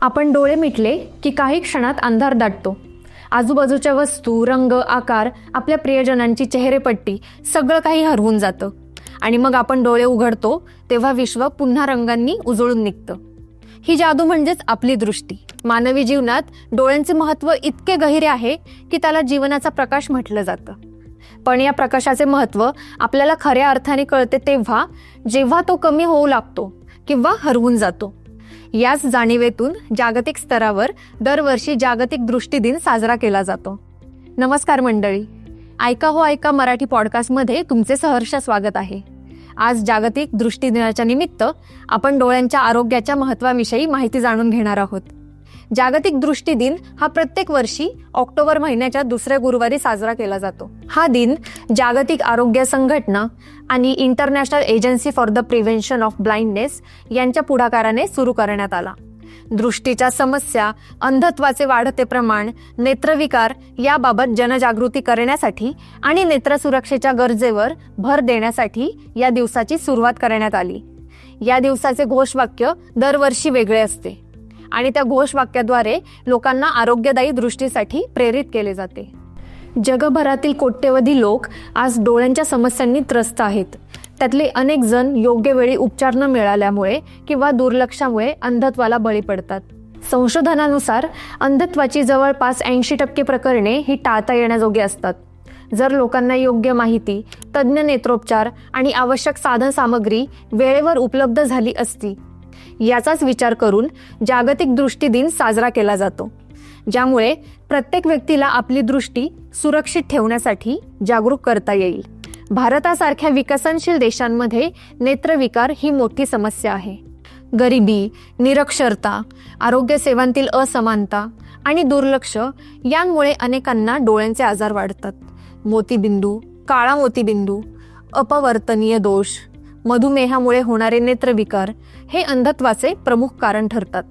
आपण डोळे मिटले की काही क्षणात अंधार दाटतो. आजूबाजूच्या वस्तू रंग आकार आपल्या प्रियजनांची चेहरेपट्टी सगळं काही हरवून जातं. आणि मग आपण डोळे उघडतो तेव्हा विश्व पुन्हा रंगांनी उजळून निघतं. ही जादू म्हणजेच आपली दृष्टी. मानवी जीवनात डोळ्यांचे महत्त्व इतके गहिरे आहे की त्याला जीवनाचा प्रकाश म्हटलं जातं. पण या प्रकाशाचे महत्त्व आपल्याला खऱ्या अर्थाने कळते तेव्हा जेव्हा तो कमी होऊ लागतो किंवा हरवून जातो. याच जाणीवेतून जागतिक स्तरावर दरवर्षी जागतिक दृष्टी दिन साजरा केला जातो. नमस्कार मंडळी. ऐका हो ऐका मराठी पॉडकास्टमध्ये तुमचे सहर्ष स्वागत आहे. आज जागतिक दृष्टी दिनाच्या निमित्त आपण डोळ्यांच्या आरोग्याच्या महत्त्वाविषयी माहिती जाणून घेणार आहोत. जागतिक दृष्टी दिन हा प्रत्येक वर्षी ऑक्टोबर महिन्याच्या दुसऱ्या गुरुवारी साजरा केला जातो. हा दिन जागतिक आरोग्य संघटना आणि international agency for the prevention of blindness यांच्या पुढाकाराने सुरू करण्यात आला. दृष्टीच्या समस्या अंधत्वाचे वाढते प्रमाण नेत्रविकार याबाबत जनजागृती करण्यासाठी आणि नेत्रसुरक्षेच्या गरजेवर भर देण्यासाठी या दिवसाची सुरुवात करण्यात आली. या दिवसाचे घोषवाक्य दरवर्षी वेगळे असते. आणि त्या घोषवाक्याद्वारे लोकांना आरोग्यदायी दृष्टीसाठी प्रेरित केले जाते. जगभरातील कोट्यवधी लोक आज डोळ्यांच्या समस्यांनी त्रस्त आहेत. त्यातले अनेक जण योग्य वेळी उपचार न मिळाल्यामुळे किंवा दुर्लक्षामुळे अंधत्वाला बळी पडतात. संशोधनानुसार अंधत्वाची जवळपास ऐंशी टक्के प्रकरणे ही टाळता येण्याजोगी असतात. जर लोकांना योग्य माहिती तज्ज्ञ नेत्रोपचार आणि आवश्यक साधन सामग्री वेळेवर उपलब्ध झाली असती याचाच विचार करून जागतिक दृष्टी दिन साजरा केला जातो. ज्यामुळे प्रत्येक व्यक्तीला आपली दृष्टी सुरक्षित ठेवण्यासाठी जागरूक करता येईल. भारतासारख्या विकसनशील देशांमध्ये नेत्रविकार ही मोठी समस्या आहे. गरिबी निरक्षरता आरोग्य सेवांतील असमानता आणि दुर्लक्ष यांमुळे अनेकांना डोळ्यांचे आजार वाढतात. मोतीबिंदू काळा मोतीबिंदू अपवर्तनीय दोष मधुमेहामुळे होणारे नेत्रविकार हे अंधत्वाचे प्रमुख कारण ठरतात.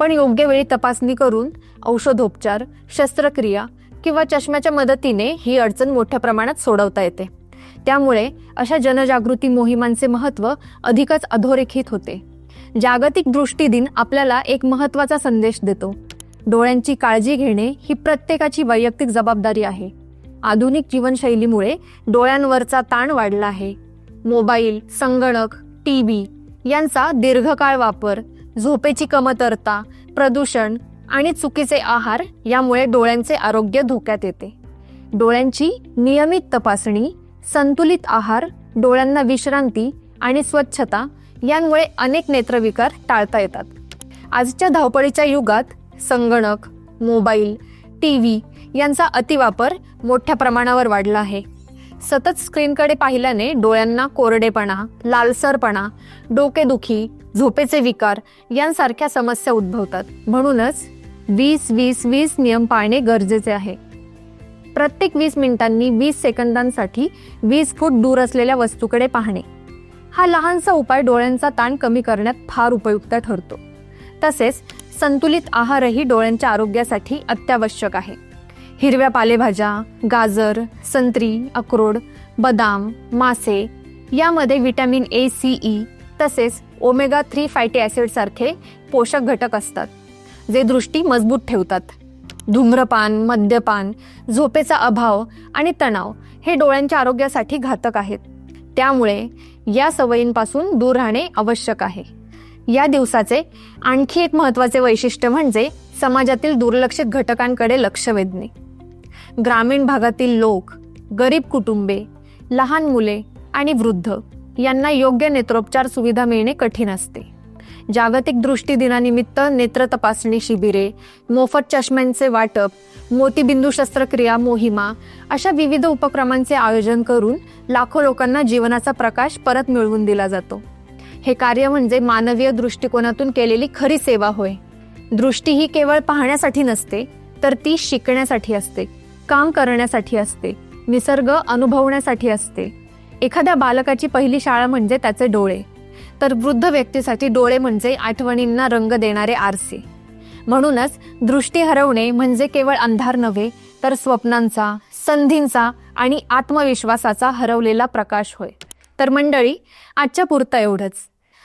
पण योग्य वेळी तपासणी करून औषधोपचार शस्त्रक्रिया किंवा चष्म्याच्या मदतीने ही अडचण मोठ्या प्रमाणात सोडवता येते. त्यामुळे अशा जनजागृती मोहिमांचे महत्त्व अधिकच अधोरेखित होते. जागतिक दृष्टी दिन आपल्याला एक महत्त्वाचा संदेश देतो. डोळ्यांची काळजी घेणे ही प्रत्येकाची वैयक्तिक जबाबदारी आहे. आधुनिक जीवनशैलीमुळे डोळ्यांवरचा ताण वाढला आहे. मोबाईल संगणक टी व्ही यांचा दीर्घकाळ वापर झोपेची कमतरता प्रदूषण आणि चुकीचे आहार यामुळे डोळ्यांचे आरोग्य धोक्यात येते. डोळ्यांची नियमित तपासणी संतुलित आहार डोळ्यांना विश्रांती आणि स्वच्छता यांमुळे अनेक नेत्रविकार टाळता येतात. आजच्या धावपळीच्या युगात संगणक मोबाईल टी व्ही यांचा अतिवापर मोठ्या प्रमाणावर वाढला आहे. सतत स्क्रीनकडे पाहिल्याने डोळ्यांना कोरडेपणा लालसरपणा डोकेदुखी झोपेचे विकार यांसारख्या समस्या उद्भवतात. म्हणूनच वीस वीस वीस नियम पाळणे गरजेचे आहे. प्रत्येक वीस मिनिटांनी वीस सेकंदांसाठी वीस फूट दूर असलेल्या वस्तूकडे पाहणे. हा लहानसा उपाय डोळ्यांचा ताण कमी करण्यात फार उपयुक्त ठरतो. तसेच संतुलित आहारही डोळ्यांच्या आरोग्यासाठी अत्यावश्यक आहे. हिरव्या पालेभाज्या गाजर संत्री अक्रोड बदाम मासे यामध्ये व्हिटॅमिन ए सी ई तसेच ओमेगा थ्री फॅटी ॲसिडसारखे पोषक घटक असतात जे दृष्टी मजबूत ठेवतात. धूम्रपान मद्यपान झोपेचा अभाव आणि तणाव हे डोळ्यांच्या आरोग्यासाठी घातक आहेत. त्यामुळे या सवयींपासून दूर राहणे आवश्यक आहे. या दिवसाचे आणखी एक महत्त्वाचे वैशिष्ट्य म्हणजे समाजातील दुर्लक्षित घटकांकडे लक्ष वेधणे. ग्रामीण भागातील लोक गरीब कुटुंबे लहान मुले आणि वृद्ध यांना योग्य नेत्रोपचार सुविधा मिळणे कठीण असते. जागतिक दृष्टी दिनानिमित्त नेत्र तपासणी शिबिरे मोफत चष्म्यांचे वाटप मोतीबिंदू शस्त्रक्रिया मोहिमा अशा विविध उपक्रमांचे आयोजन करून लाखो लोकांना जीवनाचा प्रकाश परत मिळवून दिला जातो. हे कार्य म्हणजे मानवीय दृष्टिकोनातून केलेली खरी सेवा होय. दृष्टी ही केवळ पाहण्यासाठी नसते तर ती शिकण्यासाठी असते काम करण्यासाठी असते निसर्ग अनुभवण्यासाठी असते. एखाद्या बालकाची पहिली शाळा म्हणजे त्याचे डोळे. तर वृद्ध व्यक्तीसाठी डोळे म्हणजे आठवणींना रंग देणारे आरसे. म्हणूनच दृष्टी हरवणे म्हणजे केवळ अंधार नव्हे तर स्वप्नांचा संधींचा आणि आत्मविश्वासाचा हरवलेला प्रकाश होय. तर मंडळी आजच्या पुरतं एवढंच.